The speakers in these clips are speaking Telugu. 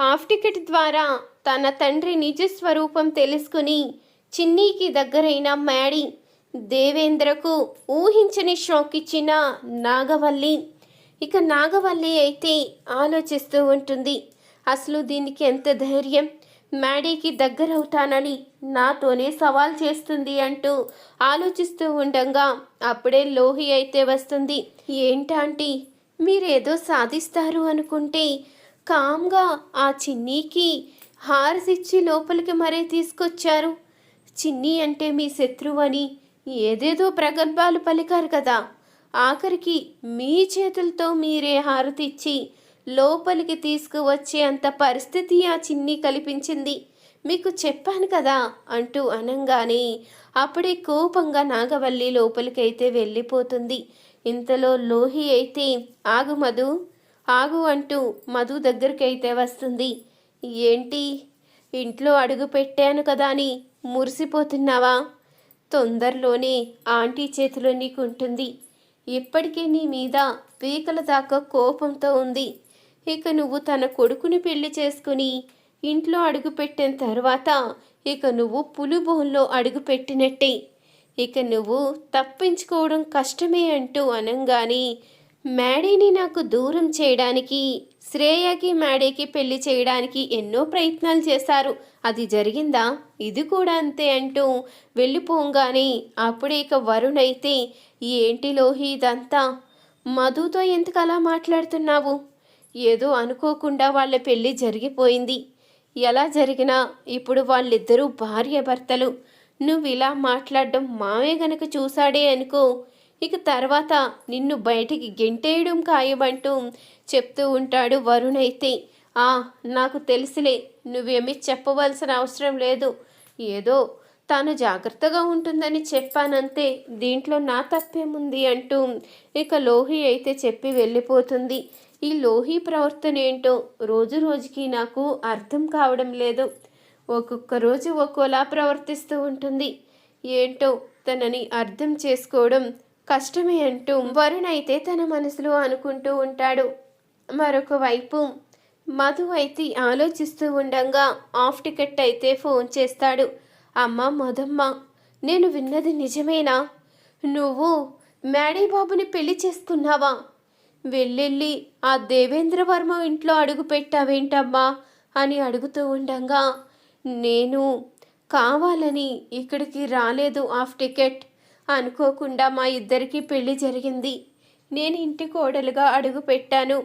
హాఫ్ టికెట్ ద్వారా తన తండ్రి నిజ స్వరూపం తెలుసుకుని చిన్నీకి దగ్గరైన మ్యాడీ దేవేంద్రకు ఊహించని షాక్ ఇచ్చిన నాగవల్లి. ఇక నాగవల్లి అయితే ఆలోచిస్తూ ఉంటుంది అసలు దీనికి ఎంత ధైర్యం? మ్యాడీకి దగ్గరవుతానని నాతోనే సవాల్ చేస్తుంది అంటూ ఆలోచిస్తూ ఉండగా అప్పుడే లోహి అయితే వస్తుంది. ఏంటంటే మీరేదో సాధిస్తారు అనుకుంటే కామ్గా ఆ చిన్నీకి హారసిచ్చి లోపలికి మరే తీసుకొచ్చారు? చిన్ని అంటే మీ శత్రువు అని ఏదేదో ప్రగల్భాలు పలికారు కదా. ఆఖరికి మీ చేతులతో మీరే హారతిచ్చి లోపలికి తీసుకువచ్చే అంత పరిస్థితి ఆ చిన్ని కల్పించింది. మీకు చెప్పాను కదా అంటూ అనంగానే అప్పుడే కోపంగా నాగవల్లి లోపలికైతే వెళ్ళిపోతుంది. ఇంతలో లోహి అయితే ఆగు మధు ఆగు అంటూ మధు దగ్గరికైతే వస్తుంది. ఏంటి? ఇంట్లో అడుగు పెట్టాను కదా అని మురిసిపోతున్నావా? తొందరలోనే ఆంటీ చేతిలో నీకుంటుంది. ఇప్పటికే నీ మీద పీకల దాకా కోపంతో ఉంది. ఇక నువ్వు తన కొడుకుని పెళ్ళి చేసుకుని ఇంట్లో అడుగుపెట్టిన తర్వాత ఇక నువ్వు పులిబోన్లో అడుగుపెట్టినట్టే ఇక నువ్వు తప్పించుకోవడం కష్టమే అంటూ అనంగానే మ్యాడీని నాకు దూరం చేయడానికి శ్రేయకి మ్యాడీకి పెళ్ళి చేయడానికి ఎన్నో ప్రయత్నాలు చేశారు. అది జరిగిందా? ఇది కూడా అంతే అంటూ వెళ్ళిపోగానే అప్పుడే ఇక వరుణ్ అయితే ఏంటి లోహి ఇదంతా? మధుతో ఎందుకు అలా మాట్లాడుతున్నావు? ఏదో అనుకోకుండా వాళ్ళ పెళ్ళి జరిగిపోయింది. ఎలా జరిగినా ఇప్పుడు వాళ్ళిద్దరూ భార్య భర్తలు నువ్వు ఇలా మాట్లాడడం మావే గనక చూశాడే అనుకో ఇక తర్వాత నిన్ను బయటికి గెంటేయడం ఖాయమంటూ చెప్తూ ఉంటాడు వరుణ్ అయితే ఆ నాకు తెలుసులే నువ్వేమీ చెప్పవలసిన అవసరం లేదు. ఏదో తాను జాగ్రత్తగా ఉంటుందని చెప్పానంతే దీంట్లో నా తప్పేముంది అంటూ ఇక లోహి అయితే చెప్పి వెళ్ళిపోతుంది. ఈ లోహి ప్రవర్తన ఏంటో రోజు రోజుకి నాకు అర్థం కావడం లేదు. ఒక్కొక్క రోజు ఒక్కోలా ప్రవర్తిస్తూ ఉంటుంది. ఏంటో తనని అర్థం చేసుకోవడం కష్టమే అంటూ వరుణ్ అయితే తన మనసులో అనుకుంటూ ఉంటాడు. మరొక వైపు మధు అయితే ఆలోచిస్తూ ఉండగా ఆఫ్ టికెట్ అయితే ఫోన్ చేస్తాడు. అమ్మ మధమ్మ నేను విన్నది నిజమేనా? నువ్వు మేడీ బాబుని పెళ్ళి చేసుకున్నావా? వెళ్ళెళ్ళి ఆ దేవేంద్ర వర్మ ఇంట్లో అడుగు పెట్టావేంటమ్మా? అని అడుగుతూ ఉండగా నేను కావాలని ఇక్కడికి రాలేదు ఆఫ్ టికెట్. అనుకోకుండా మా ఇద్దరికి పెళ్ళి జరిగింది. నేను ఇంటి కోడలుగా అడుగు పెట్టాను.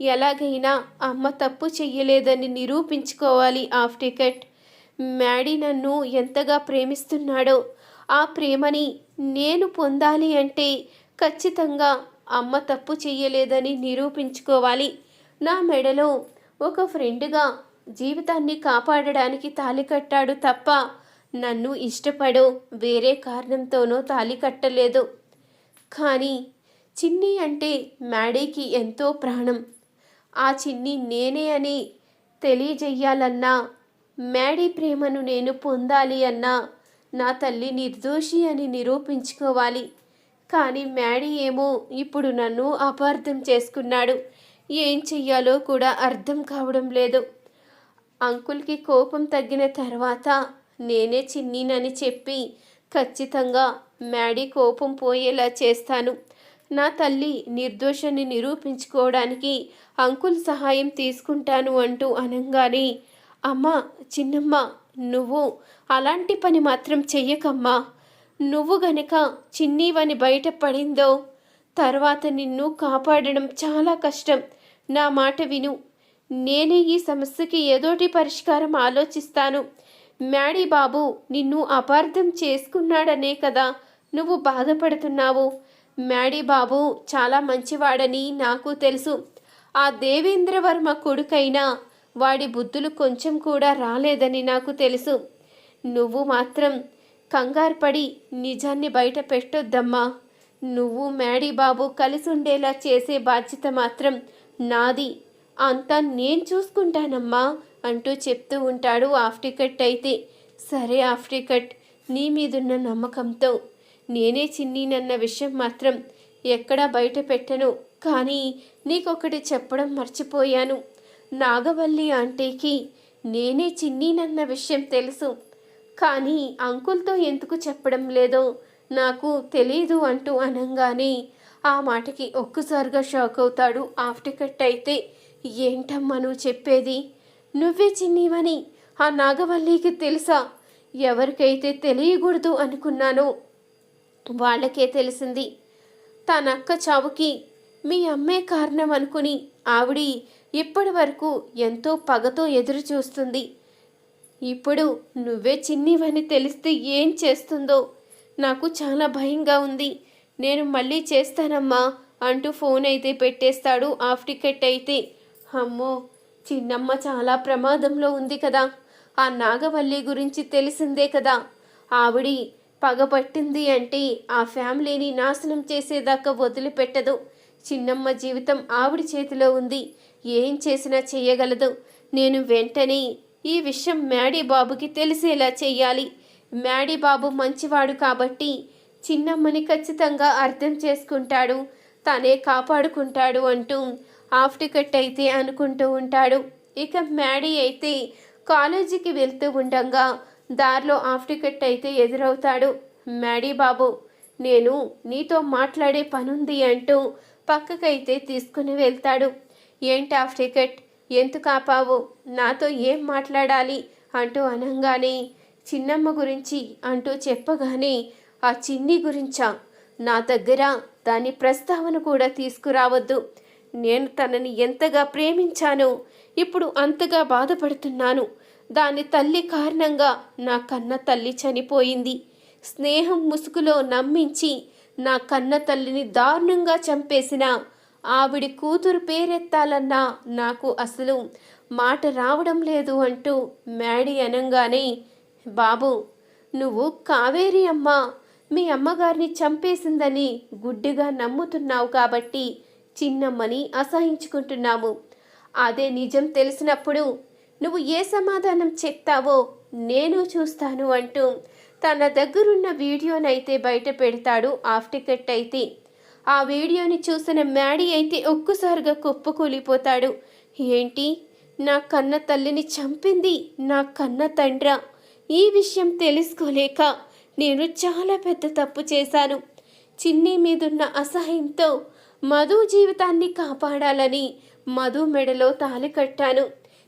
ఎలాగైనా అమ్మ తప్పు చెయ్యలేదని నిరూపించుకోవాలి ఆఫ్ టికెట్. మ్యాడీ నన్ను ఎంతగా ప్రేమిస్తున్నాడో ఆ ప్రేమని నేను పొందాలి అంటే ఖచ్చితంగా అమ్మ తప్పు చెయ్యలేదని నిరూపించుకోవాలి. నా మెడలో ఒక ఫ్రెండ్గా జీవితాన్ని కాపాడడానికి తాలి కట్టాడు తప్ప నన్ను ఇష్టపడో వేరే కారణంతోనో తాలి కట్టలేదు. కానీ చిన్ని అంటే మ్యాడీకి ఎంతో ప్రాణం. ఆ చిన్ని నేనే అని తెలియజెయ్యాలన్నా మ్యాడీ ప్రేమను నేను పొందాలి అన్నా నా తల్లి నిర్దోషి అని నిరూపించుకోవాలి. కానీ మ్యాడీ ఏమో ఇప్పుడు నన్ను అపార్థం చేసుకున్నాడు. ఏం చెయ్యాలో కూడా అర్థం కావడం లేదు. అంకుల్కి కోపం తగ్గిన తర్వాత నేనే చిన్నీనని చెప్పి ఖచ్చితంగా మ్యాడీ కోపం పోయేలా చేస్తాను. నా తల్లి నిర్దోషాన్ని నిరూపించుకోవడానికి అంకుల్ సహాయం తీసుకుంటాను అంటూ అనంగానే అమ్మ చిన్నమ్మ నువ్వు అలాంటి పని మాత్రం చెయ్యకమ్మా. నువ్వు గనక చిన్నీవని బయటపడిందో తర్వాత నిన్ను కాపాడడం చాలా కష్టం. నా మాట విను. నేనే ఈ సమస్యకి ఏదోటి పరిష్కారం ఆలోచిస్తాను. మ్యాడీ బాబు నిన్ను అపార్థం చేసుకున్నాడనే కదా నువ్వు బాధపడుతున్నావు. మ్యాడీ బాబు చాలా మంచివాడని నాకు తెలుసు. ఆ దేవేంద్రవర్మ కొడుకైనా వాడి బుద్ధులు కొంచెం కూడా రాలేదని నాకు తెలుసు. నువ్వు మాత్రం కంగారు పడి నిజాన్ని బయట పెట్టొద్దమ్మా. నువ్వు మ్యాడీ బాబు కలిసి ఉండేలా చేసే బాధ్యత మాత్రం నాది. అంతా నేను చూసుకుంటానమ్మా. అంటూ చెప్తూ ఉంటాడు ఆఫ్ టికెట్ అయితే. సరే ఆఫ్ టికెట్ నీ మీదున్న నమ్మకంతో. నేనే చిన్నీనన్న విషయం మాత్రం ఎక్కడా బయట పెట్టను. కానీ నీకొకటి చెప్పడం మర్చిపోయాను. నాగవల్లి ఆంటీకి నేనే చిన్నీనన్న విషయం తెలుసు. కానీ అంకుల్తో ఎందుకు చెప్పడం లేదో నాకు తెలీదు అంటూ అనంగానే ఆ మాటకి ఒక్కసారిగా షాక్ అవుతాడు ఆఫ్ టికెట్ అయితే. ఏంటమ్మా నువ్వు చెప్పేది? నువ్వే చిన్నీవని. ఆ నాగవల్లికి తెలుసా? ఎవరికైతే తెలియకూడదు అనుకున్నానో వాళ్ళకే తెలిసింది. తన అక్క చావుకి మీ అమ్మే కారణం అనుకుని ఆవిడి ఇప్పటి వరకు ఎంతో పగతో ఎదురు చూస్తుంది ఇప్పుడు నువ్వే చిన్నివని తెలిస్తే ఏం చేస్తుందో? నాకు చాలా భయంగా ఉంది. నేను మళ్ళీ చేస్తానమ్మా అంటూ ఫోన్ అయితే పెట్టేస్తాడు. ఆఫ్ టికెట్ అయితే. అమ్మో! చిన్నమ్మ చాలా ప్రమాదంలో ఉంది కదా. ఆ నాగవల్లి గురించి తెలిసిందే కదా. ఆవిడి పగపట్టింది అంటే ఆ ఫ్యామిలీని నాశనం చేసేదాకా వదిలిపెట్టదు. చిన్నమ్మ జీవితం ఆవిడ చేతిలో ఉంది. ఏం చేసినా చెయ్యగలదు నేను వెంటనే ఈ విషయం మ్యాడీ బాబుకి తెలిసేలా చెయ్యాలి. మ్యాడీ బాబు మంచివాడు కాబట్టి చిన్నమ్మని ఖచ్చితంగా అర్థం చేసుకుంటాడు. తనే కాపాడుకుంటాడు అంటూ హాఫ్ టికెట్ అయితే అనుకుంటూ ఉంటాడు. ఇక మ్యాడీ అయితే కాలేజీకి వెళ్తూ ఉండగా దారిలో హాఫ్ టికెట్ అయితే ఎదురవుతాడు. మ్యాడీ బాబు నేను నీతో మాట్లాడే పనుంది అంటూ పక్కకైతే తీసుకుని వెళ్తాడు. ఏంటి హాఫ్ టికెట్? ఎందుకు ఆపావు? నాతో ఏం మాట్లాడాలి? అంటూ అనంగానే చిన్నమ్మ గురించి అంటూ చెప్పగానే ఆ చిన్ని గురించా? నా దగ్గర దాని ప్రస్తావన కూడా తీసుకురావద్దు. నేను తనని ఎంతగా ప్రేమించానో ఇప్పుడు అంతగా బాధపడుతున్నాను. దాని తల్లి కారణంగా నా కన్న తల్లి చనిపోయింది. స్నేహం ముసుగులో నమ్మించి నా కన్న తల్లిని దారుణంగా చంపేసిన ఆవిడి కూతురు పేరెత్తాలన్నా నాకు అసలు మాట రావడం లేదు అంటూ మ్యాడీ అనంగానే బాబు నువ్వు కావేరి అమ్మ. మీ అమ్మగారిని చంపేసిందని గుడ్డిగా నమ్ముతున్నావు కాబట్టి చిన్నమ్మని అసహించుకుంటున్నాము అదే నిజం తెలిసినప్పుడు నువ్వు ఏ సమాధానం చెప్తావో నేను చూస్తాను అంటూ తన దగ్గరున్న వీడియోనైతే బయట పెడతాడు ఆఫ్ టికెట్ అయితే. ఆ వీడియోని చూసిన మ్యాడీ అయితే ఒక్కసారిగా కుప్పకూలిపోతాడు. ఏంటి? నా కన్న తల్లిని చంపింది నా కన్న తండ్ర. ఈ విషయం తెలుసుకోలేక నేను చాలా పెద్ద తప్పు చేశాను. చిన్ని మీదున్న అసహ్యంతో మధు జీవితాన్ని కాపాడాలని మధు మెడలో తాలి కట్టాను.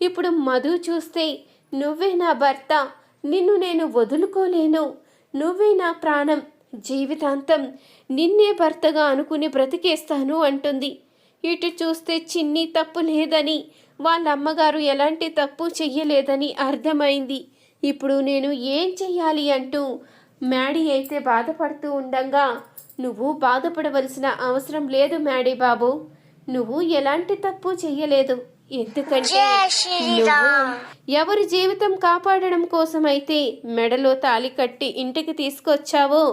ఇప్పుడు మధు చూస్తే నువ్వే నా భర్త నిన్ను నేను వదులుకోలేను. నువ్వే నా ప్రాణం జీవితాంతం నిన్నే భర్తగా అనుకుని బ్రతికేస్తాను అంటుంది. ఇటు చూస్తే చిన్ని తప్పు లేదని వాళ్ళ అమ్మగారు ఎలాంటి తప్పు చెయ్యలేదని అర్థమైంది. ఇప్పుడు నేను ఏం చెయ్యాలి అంటూ మ్యాడీ అయితే బాధపడుతూ ఉండగా నువ్వు బాధపడవలసిన అవసరం లేదు మ్యాడీ బాబు. నువ్వు ఎలాంటి తప్పు చెయ్యలేదు. ఎందుకంటే ఎవరి జీవితం కాపాడడం కోసమైతే మెడలో తాలి కట్టి ఇంటికి తీసుకొచ్చావో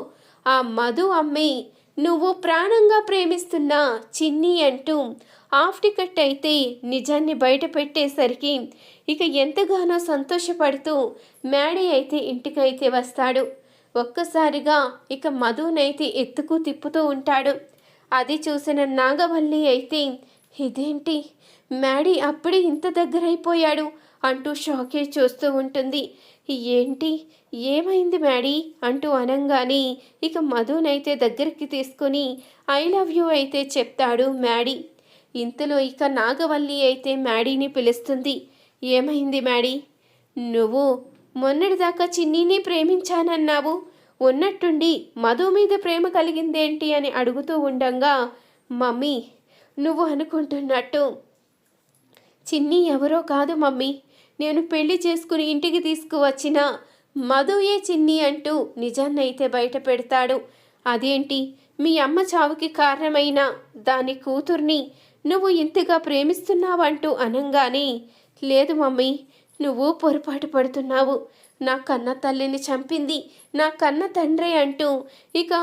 ఆ మధు అమ్మి నువ్వు ప్రాణంగా ప్రేమిస్తున్న చిన్ని అంటూ ఆఫ్ టికెట్ అయితే నిజాన్ని బయట పెట్టేసరికి ఇక ఎంతగానో సంతోషపడుతూ మ్యాడీ అయితే ఇంటికైతే వస్తాడు. ఒక్కసారిగా ఇక మధునైతే ఎత్తుకు తిప్పుతూ ఉంటాడు. అది చూసిన నాగవల్లి అయితే ఇదేంటి? మ్యాడీ అప్పుడే ఇంత దగ్గరైపోయాడు అంటూ షాకే చూస్తూ ఉంటుంది. ఏంటి? ఏమైంది మ్యాడీ? అంటూ అనంగానే ఇక మధునైతే దగ్గరికి తీసుకుని ఐ లవ్ యూ అయితే చెప్తాడు మ్యాడీ. ఇంతలో ఇక నాగవల్లి అయితే మ్యాడీని పిలుస్తుంది. ఏమైంది మ్యాడీ? నువ్వు మొన్నటిదాకా చిన్నీని ప్రేమించానన్నావు. ఉన్నట్టుండి మధు మీద ప్రేమ కలిగిందేంటి అని అడుగుతూ ఉండంగా మమ్మీ నువ్వు అనుకుంటున్నట్టు. చిన్ని ఎవరో కాదు మమ్మీ. నేను పెళ్ళి చేసుకుని ఇంటికి తీసుకువచ్చిన మధుయే చిన్ని అంటూ నిజాన్నైతే బయట పెడతాడు. అదేంటి? మీ అమ్మ చావుకి కారణమైన దాని కూతుర్ని నువ్వు ఇంతగా ప్రేమిస్తున్నావంటూ అనంగానే లేదు మమ్మీ నువ్వు పొరపాటు పడుతున్నావు. నా కన్న తల్లిని చంపింది నా కన్న తండ్రి అంటూ ఇక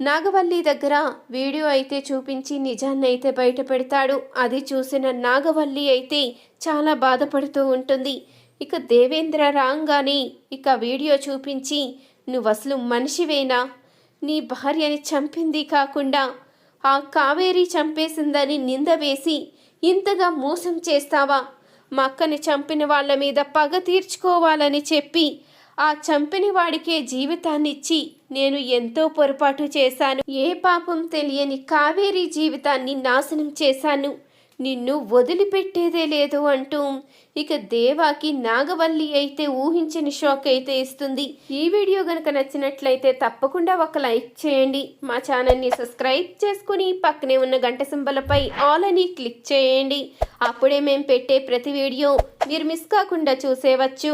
నాగవల్లి దగ్గర వీడియో అయితే చూపించి నిజాన్ని అయితే బయట పెడతాడు. అది చూసిన నాగవల్లి అయితే చాలా బాధపడుతూ ఉంటుంది. ఇక దేవేంద్ర రాంగానే ఇక వీడియో చూపించి నువ్వు అసలు మనిషివేనా? నీ భార్యని చంపింది కాకుండా ఆ కావేరి చంపేసిందని నింద వేసి ఇంతగా మోసం చేస్తావా? మా అక్కని చంపిన వాళ్ళ మీద పగ తీర్చుకోవాలని చెప్పి ఆ చంపిన వాడికే జీవితాన్నిచ్చి నేను ఎంతో పొరపాటు చేశాను. ఏ పాపం తెలియని కావేరి జీవితాన్ని నాశనం చేశాను. నిన్ను వదిలిపెట్టేదే లేదు అంటూ ఇక దేవాకి నాగవల్లి అయితే ఊహించని షాక్ అయితే ఇస్తుంది. ఈ వీడియో గనక నచ్చినట్లయితే తప్పకుండా ఒక లైక్ చేయండి. మా ఛానల్ని సబ్స్క్రైబ్ చేసుకుని పక్కనే ఉన్న గంట సింబలపై ఆల్ అని క్లిక్ చేయండి. అప్పుడే మేము పెట్టే ప్రతి వీడియో మీరు మిస్ కాకుండా చూసేవచ్చు.